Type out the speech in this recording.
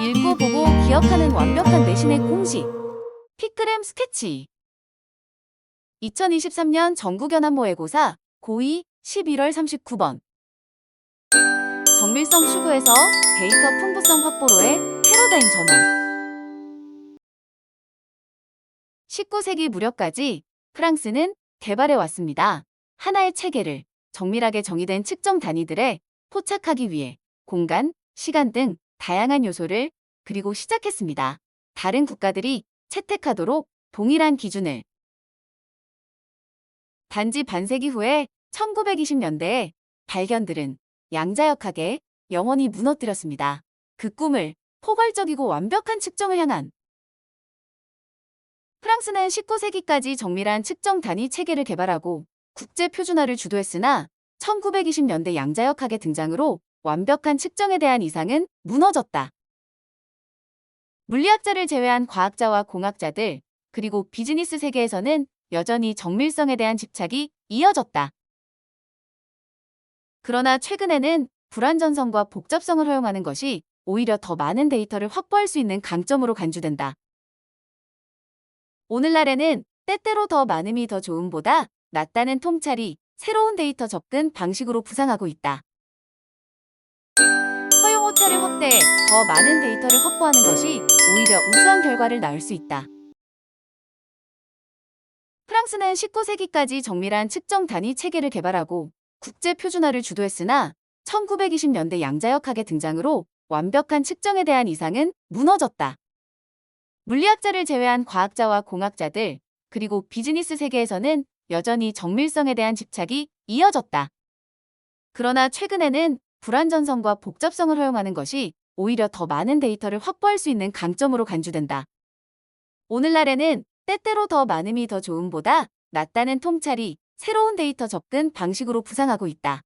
읽고 보고 기억하는 완벽한 내신의 공식. 피크램 스케치. 2023년 전국연합 모의고사 고2 11월 39번. 정밀성 추구에서 데이터 풍부성 확보로의 패러다임 전환. 19세기 무렵까지 프랑스는 개발해 왔습니다. 하나의 체계를 정밀하게 정의된 측정 단위들에 포착하기 위해 공간, 시간 등 다양한 요소를 그리고 시작했습니다. 다른 국가들이 채택하도록 동일한 기준을 단지 반세기 후에 1920년대에 발견들은 양자역학에 영원히 무너뜨렸습니다. 그 꿈을 포괄적이고 완벽한 측정을 향한 프랑스는 19세기까지 정밀한 측정 단위 체계를 개발하고 국제 표준화를 주도했으나 1920년대 양자역학의 등장으로 완벽한 측정에 대한 이상은 무너졌다. 물리학자를 제외한 과학자와 공학자들, 그리고 비즈니스 세계에서는 여전히 정밀성에 대한 집착이 이어졌다. 그러나 최근에는 불완전성과 복잡성을 허용하는 것이 오히려 더 많은 데이터를 확보할 수 있는 강점으로 간주된다. 오늘날에는 때때로 더 많음이 더 좋음보다 낫다는 통찰이 새로운 데이터 접근 방식으로 부상하고 있다. 허용 오차를 확대해 더 많은 데이터를 확보하는 것이 오히려 우수한 결과를 낳을 수 있다. 프랑스는 19세기까지 정밀한 측정 단위 체계를 개발하고 국제 표준화를 주도했으나 1920년대 양자역학의 등장으로 완벽한 측정에 대한 이상은 무너졌다. 물리학자를 제외한 과학자와 공학자들, 그리고 비즈니스 세계에서는 여전히 정밀성에 대한 집착이 이어졌다. 그러나 최근에는 불완전성과 복잡성을 허용하는 것이 오히려 더 많은 데이터를 확보할 수 있는 강점으로 간주된다. 오늘날에는 때때로 더 많음이 더 좋음보다 낫다는 통찰이 새로운 데이터 접근 방식으로 부상하고 있다.